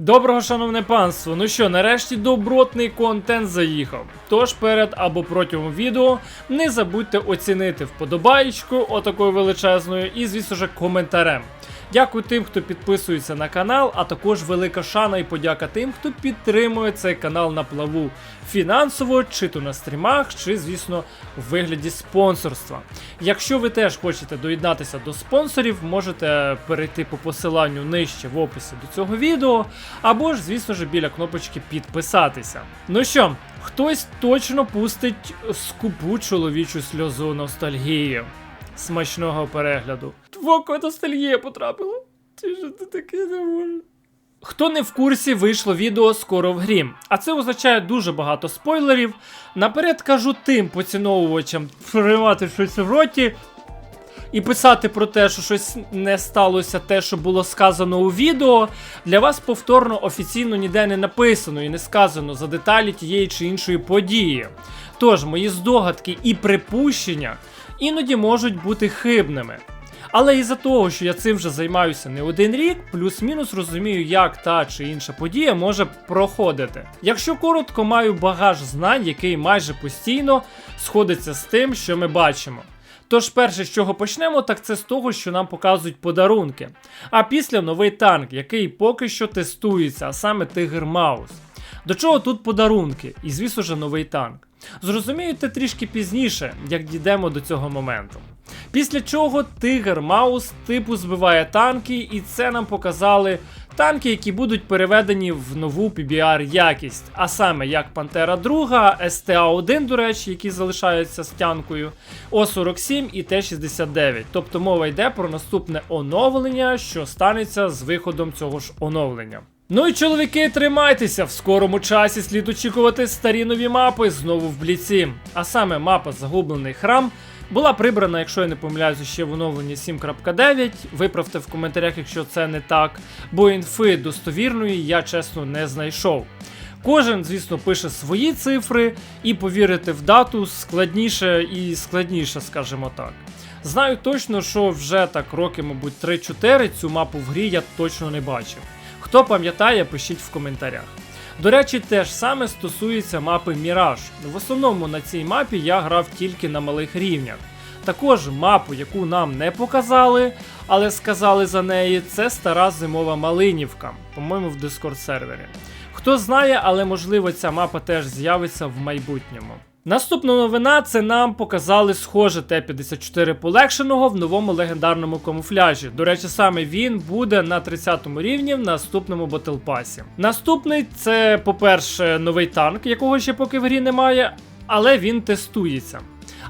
Доброго шановне панство. Ну що, нарешті добротний контент заїхав. Тож перед або протягом відео не забудьте оцінити вподобаєчку отакою величезною і, звісно ж, коментарем. Дякую тим, хто підписується на канал, а також велика шана і подяка тим, хто підтримує цей канал на плаву фінансово, чи то на стрімах, чи, звісно, в вигляді спонсорства. Якщо ви теж хочете доєднатися до спонсорів, можете перейти по посиланню нижче в описі до цього відео, або ж, звісно ж, біля кнопочки підписатися. Ну що, хтось точно пустить скупу чоловічу сльозу ностальгії. Смачного перегляду. В око ностальгія потрапила. Ти ж ти таке не можеш. Хто не в курсі, вийшло відео скоро в грі, а це означає дуже багато спойлерів. Наперед кажу тим поціновувачам тримати щось в роті і писати про те, що щось не сталося, те, що було сказано у відео. Для вас повторно офіційно ніде не написано і не сказано за деталі тієї чи іншої події. Тож, мої здогадки і припущення іноді можуть бути хибними. Але із-за того, що я цим вже займаюся не один рік, плюс-мінус розумію, як та чи інша подія може проходити. Якщо коротко, маю багаж знань, який майже постійно сходиться з тим, що ми бачимо. Тож, перше, з чого почнемо, так це з того, що нам показують подарунки. А після новий танк, який поки що тестується, а саме Тигр Маус. До чого тут подарунки? І звісно ж новий танк. Зрозумієте трішки пізніше, як дійдемо до цього моменту. Після чого Тигр Маус типу збиває танки, і це нам показали танки, які будуть переведені в нову PBR якість, а саме як Пантера 2, СТА-1, до речі, які залишаються стянкою, О47 і Т-69. Тобто мова йде про наступне оновлення, що станеться з виходом цього ж оновлення. Ну і чоловіки, тримайтеся! В скорому часі слід очікувати старі нові мапи знову в бліці. А саме мапа Загублений храм була прибрана, якщо я не помиляюся, ще в оновленні 7.9. Виправте в коментарях, якщо це не так, бо інфи достовірної я чесно не знайшов. Кожен, звісно, пише свої цифри, і повірити в дату складніше і складніше, скажімо так. Знаю точно, що вже так роки, мабуть, 3-4 цю мапу в грі я точно не бачив. Хто пам'ятає, пишіть в коментарях. До речі, те ж саме стосується мапи Міраж. В основному на цій мапі я грав тільки на малих рівнях. Також мапу, яку нам не показали, але сказали за неї, це стара зимова Малинівка, по-моєму, в Discord сервері. Хто знає, але можливо ця мапа теж з'явиться в майбутньому. Наступна новина це нам показали схоже Т-54 полегшеного в новому легендарному камуфляжі. До речі, саме він буде на 30 рівні в наступному батлпасі. Наступний це, по-перше, новий танк, якого ще поки в грі немає, але він тестується.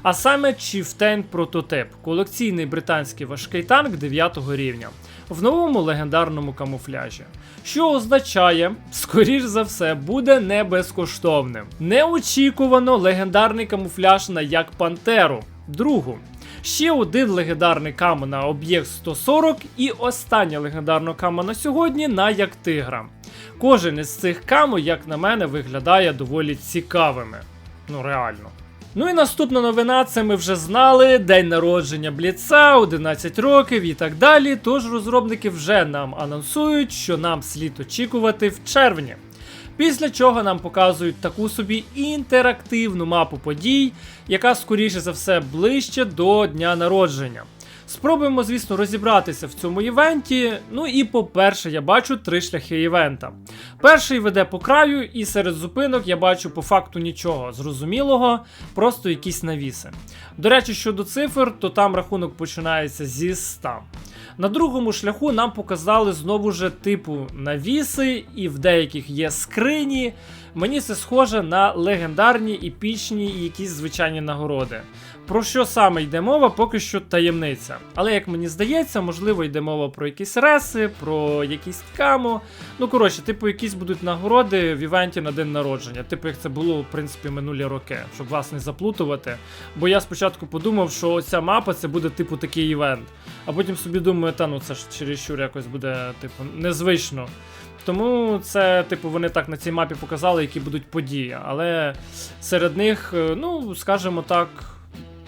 А саме Chieftain прототип, колекційний британський важкий танк 9 рівня, в новому легендарному камуфляжі. Що означає, скоріш за все, буде не безкоштовним. Неочікувано легендарний камуфляж на як Пантеру, другу. Ще один легендарний камо на об'єкт 140 і остання легендарна камо на сьогодні на як Тигра. Кожен із цих камо, як на мене, виглядає доволі цікавими. Ну реально. Ну і наступна новина, це ми вже знали. День народження Бліца, 11 років і так далі. Тож розробники вже нам анонсують, що нам слід очікувати в червні. Після чого нам показують таку собі інтерактивну мапу подій, яка скоріше за все ближче до дня народження. Спробуємо, звісно, розібратися в цьому івенті. Ну і по-перше, я бачу три шляхи івента. Перший веде по краю, і серед зупинок я бачу по факту нічого зрозумілого, просто якісь навіси. До речі, щодо цифр, то там рахунок починається зі 100. На другому шляху нам показали знову ж типу навіси, і в деяких є скрині. Мені це схоже на легендарні, епічні і якісь звичайні нагороди. Про що саме йде мова, поки що таємниця. Але як мені здається, можливо, йде мова про якісь реси, про якісь камо. Ну, коротше, типу, якісь будуть нагороди в івенті на день народження. Типу, як це було, в принципі, минулі роки, щоб вас не заплутувати. Бо я спочатку подумав, що ця мапа це буде, типу, такий івент. А потім собі думаю, та ну це ж чересчур якось буде, типу, незвично. Тому це, типу, вони так на цій мапі показали, які будуть події. Але серед них, е, ну, скажімо так,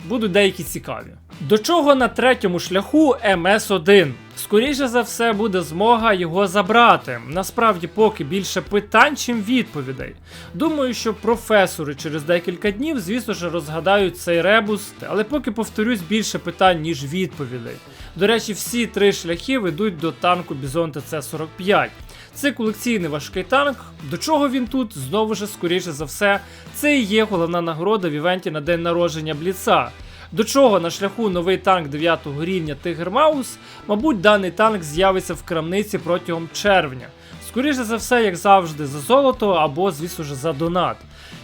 будуть деякі цікаві. До чого на третьому шляху МС1? Скоріше за все буде змога його забрати. Насправді, поки більше питань, чим відповідей. Думаю, що професори через декілька днів, звісно ж, розгадають цей ребус, але поки повторюсь більше питань, ніж відповідей. До речі, всі три шляхи ведуть до танку Бізон ТЦ-45. Це колекційний важкий танк. До чого він тут? Знову ж, скоріше за все, це і є головна нагорода в івенті на день народження Бліца. До чого на шляху новий танк 9 рівня Тигр Маус, мабуть, даний танк з'явиться в крамниці протягом червня. Скоріше за все, як завжди, за золото або, звісно ж, за донат.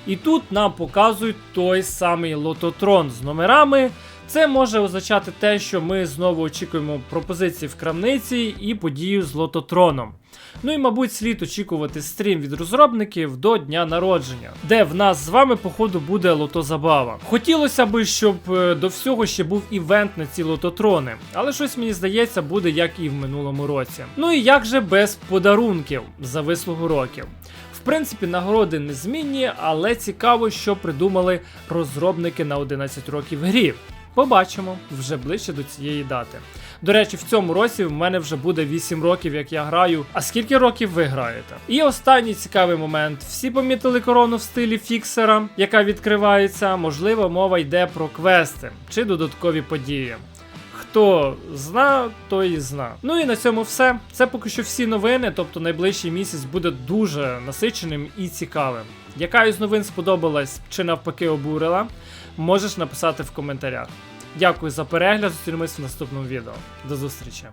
І тут нам показують той самий лототрон з номерами. Це може означати те, що ми знову очікуємо пропозиції в крамниці і подію з лототроном. Ну і, мабуть, слід очікувати стрім від розробників до дня народження, де в нас з вами, походу, буде лотозабава. Хотілося б, щоб е, до всього ще був івент на ці лототрони, але щось мені здається буде як і в минулому році. Ну і як же без подарунків за вислугу років. В принципі, нагороди незмінні, але цікаво, що придумали розробники на 11 років грі. Побачимо вже ближче до цієї дати. До речі, в цьому році в мене вже буде 8 років, як я граю. А скільки років ви граєте? І останній цікавий момент: всі помітили корону в стилі фіксера, яка відкривається. Можливо, мова йде про квести чи додаткові події. Хто зна, той зна. Ну і на цьому все. Це поки що всі новини, тобто найближчий місяць буде дуже насиченим і цікавим. Яка із новин сподобалась чи навпаки обурила, можеш написати в коментарях. Дякую за перегляд, зустрінемось в наступному відео. До зустрічі!